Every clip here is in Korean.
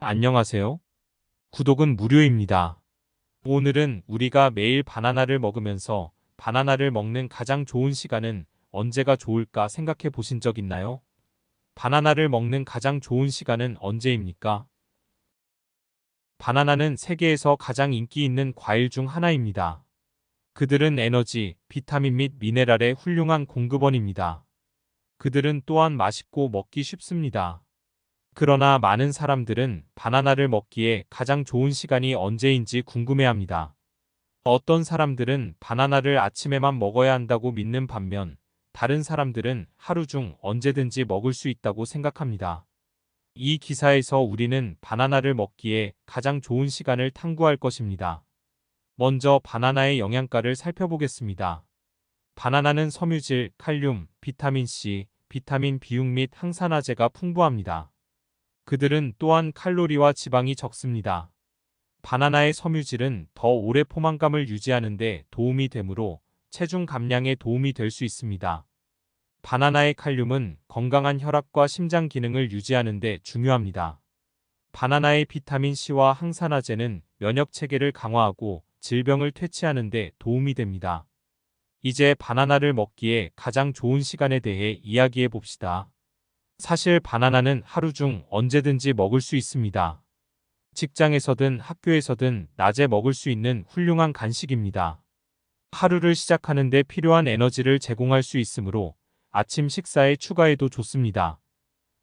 안녕하세요. 구독은 무료입니다. 오늘은 우리가 매일 바나나를 먹으면서 바나나를 먹는 가장 좋은 시간은 언제가 좋을까 생각해 보신 적 있나요? 바나나를 먹는 가장 좋은 시간은 언제입니까? 바나나는 세계에서 가장 인기 있는 과일 중 하나입니다. 그들은 에너지, 비타민 및 미네랄의 훌륭한 공급원입니다. 그들은 또한 맛있고 먹기 쉽습니다. 그러나 많은 사람들은 바나나를 먹기에 가장 좋은 시간이 언제인지 궁금해합니다. 어떤 사람들은 바나나를 아침에만 먹어야 한다고 믿는 반면 다른 사람들은 하루 중 언제든지 먹을 수 있다고 생각합니다. 이 기사에서 우리는 바나나를 먹기에 가장 좋은 시간을 탐구할 것입니다. 먼저 바나나의 영양가를 살펴보겠습니다. 바나나는 섬유질, 칼륨, 비타민 C, 비타민 B6 및 항산화제가 풍부합니다. 그들은 또한 칼로리와 지방이 적습니다. 바나나의 섬유질은 더 오래 포만감을 유지하는 데 도움이 되므로 체중 감량에 도움이 될 수 있습니다. 바나나의 칼륨은 건강한 혈압과 심장 기능을 유지하는 데 중요합니다. 바나나의 비타민 C와 항산화제는 면역 체계를 강화하고 질병을 퇴치하는 데 도움이 됩니다. 이제 바나나를 먹기에 가장 좋은 시간에 대해 이야기해 봅시다. 사실 바나나는 하루 중 언제든지 먹을 수 있습니다. 직장에서든 학교에서든 낮에 먹을 수 있는 훌륭한 간식입니다. 하루를 시작하는데 필요한 에너지를 제공할 수 있으므로 아침 식사에 추가해도 좋습니다.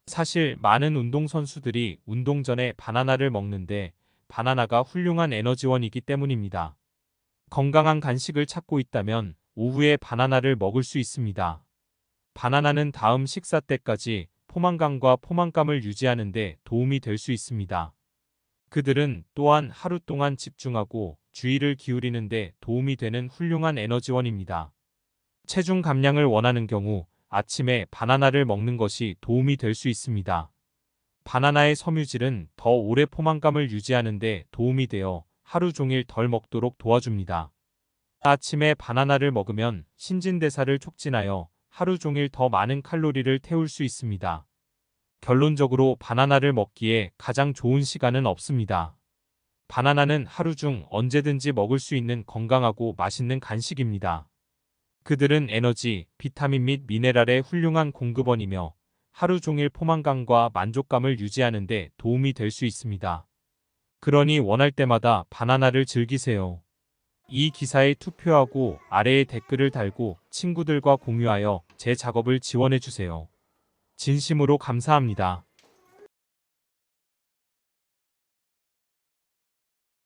사실 많은 운동선수들이 운동 전에 바나나를 먹는데 바나나가 훌륭한 에너지원이기 때문입니다. 건강한 간식을 찾고 있다면 오후에 바나나를 먹을 수 있습니다. 바나나는 다음 식사 때까지 포만감과 포만감을 유지하는 데 도움이 될 수 있습니다. 그들은 또한 하루 동안 집중하고 주의를 기울이는 데 도움이 되는 훌륭한 에너지원입니다. 체중 감량을 원하는 경우 아침에 바나나를 먹는 것이 도움이 될 수 있습니다. 바나나의 섬유질은 더 오래 포만감을 유지하는 데 도움이 되어 하루 종일 덜 먹도록 도와줍니다. 아침에 바나나를 먹으면 신진대사를 촉진하여 하루 종일 더 많은 칼로리를 태울 수 있습니다. 결론적으로 바나나를 먹기에 가장 좋은 시간은 없습니다. 바나나는 하루 중 언제든지 먹을 수 있는 건강하고 맛있는 간식입니다. 그들은 에너지, 비타민 및 미네랄의 훌륭한 공급원이며 하루 종일 포만감과 만족감을 유지하는 데 도움이 될 수 있습니다. 그러니 원할 때마다 바나나를 즐기세요. 이 기사에 투표하고 아래에 댓글을 달고 친구들과 공유하여 제 작업을 지원해 주세요. 진심으로 감사합니다.